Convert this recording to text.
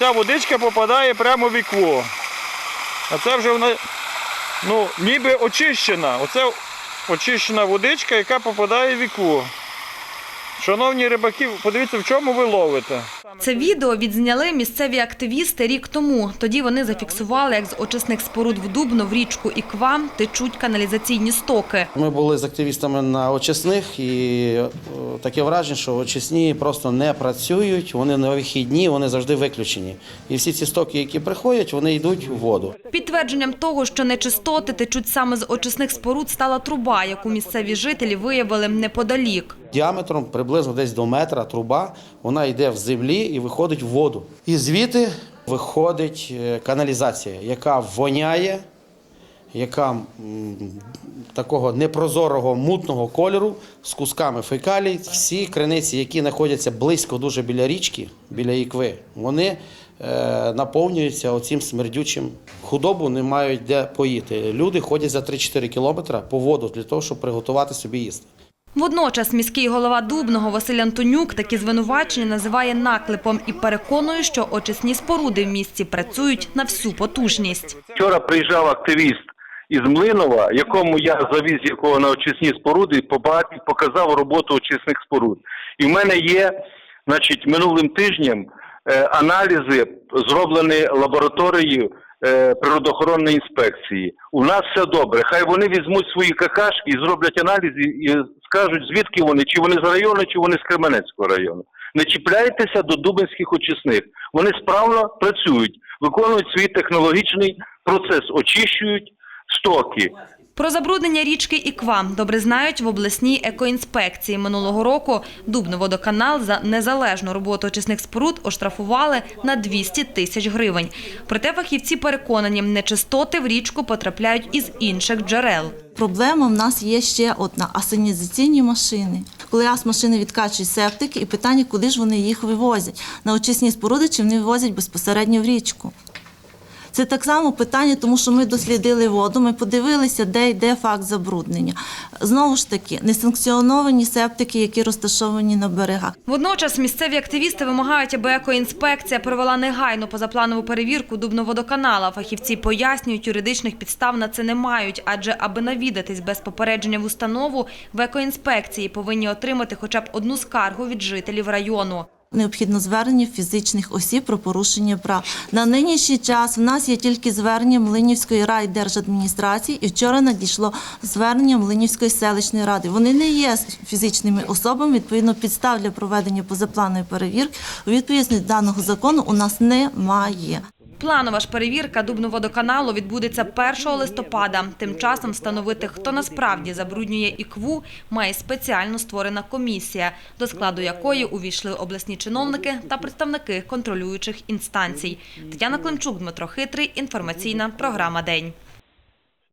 Ця водичка попадає прямо в вікно. А це вже вона ну, ніби очищена. Оце очищена водичка, яка попадає в вікно. Шановні рибаки, подивіться, в чому ви ловите. Це відео відзняли місцеві активісти рік тому. Тоді вони зафіксували, як з очисних споруд в Дубно в річку Іква течуть каналізаційні стоки. Ми були з активістами на очисних, і е, таке враження, що очисні просто не працюють, вони на вихідні, вони завжди виключені. І всі ці стоки, які приходять, вони йдуть у воду. Підтвердженням того, що нечистоти течуть саме з очисних споруд, стала труба, яку місцеві жителі виявили неподалік. Діаметром приблизно десь до метра труба, вона йде в землі і виходить в воду. І звідти виходить е, каналізація, яка воняє, яка такого непрозорого мутного кольору з кусками фекалій. Всі криниці, які знаходяться близько дуже біля річки, біля ікви, вони е, наповнюються оцим смердючим. Худобу не мають де поїти. Люди ходять за 3-4 кілометри по воду для того, щоб приготувати собі їсти. Водночас міський голова Дубного Василь Антонюк такі звинувачення називає наклепом і переконує, що очисні споруди в місті працюють на всю потужність. Вчора приїжджав активіст із Млинова, якому я завіз якого на очисні споруди, побачив, показав роботу очисних споруд. І в мене є, значить, минулим тижнем е, аналізи зроблені лабораторією природоохоронної інспекції. У нас все добре. Хай вони візьмуть свої какашки і зроблять аналізи і скажуть, звідки вони, чи вони з району, чи вони з Кременецького району. Не чіпляйтеся до дубинських очисних. Вони справно працюють, виконують свій технологічний процес, очищують стоки. Про забруднення річки Іква добре знають в обласній екоінспекції. Минулого року Дубноводоканал за незалежну роботу очисних споруд оштрафували на 200 тисяч гривень. Проте фахівці переконані, нечистоти в річку потрапляють із інших джерел. Проблема в нас є ще одна асанізаційні машини. Коли АС-машини відкачують септики, і питання, куди ж вони їх вивозять? На очисні споруди чи вони вивозять безпосередньо в річку? Це так само питання, тому що ми дослідили воду, ми подивилися, де йде факт забруднення. Знову ж таки, несанкціоновані септики, які розташовані на берегах. Водночас місцеві активісти вимагають, аби екоінспекція провела негайну позапланову перевірку Дубноводоканала. Фахівці пояснюють, юридичних підстав на це не мають, адже аби навідатись без попередження в установу, в екоінспекції повинні отримати хоча б одну скаргу від жителів району. Необхідно звернення фізичних осіб про порушення прав. На нинішній час в нас є тільки звернення Млинівської райдержадміністрації, і вчора надійшло звернення Млинівської селищної ради. Вони не є фізичними особами. Відповідно, підстав для проведення позапланової перевірки у відповідності даного закону у нас немає. Планова ж перевірка Дубноводоканалу відбудеться 1 листопада. Тим часом встановити, хто насправді забруднює ікву, має спеціально створена комісія, до складу якої увійшли обласні чиновники та представники контролюючих інстанцій. Тетяна Климчук, Дмитро Хитрий. Інформаційна програма День.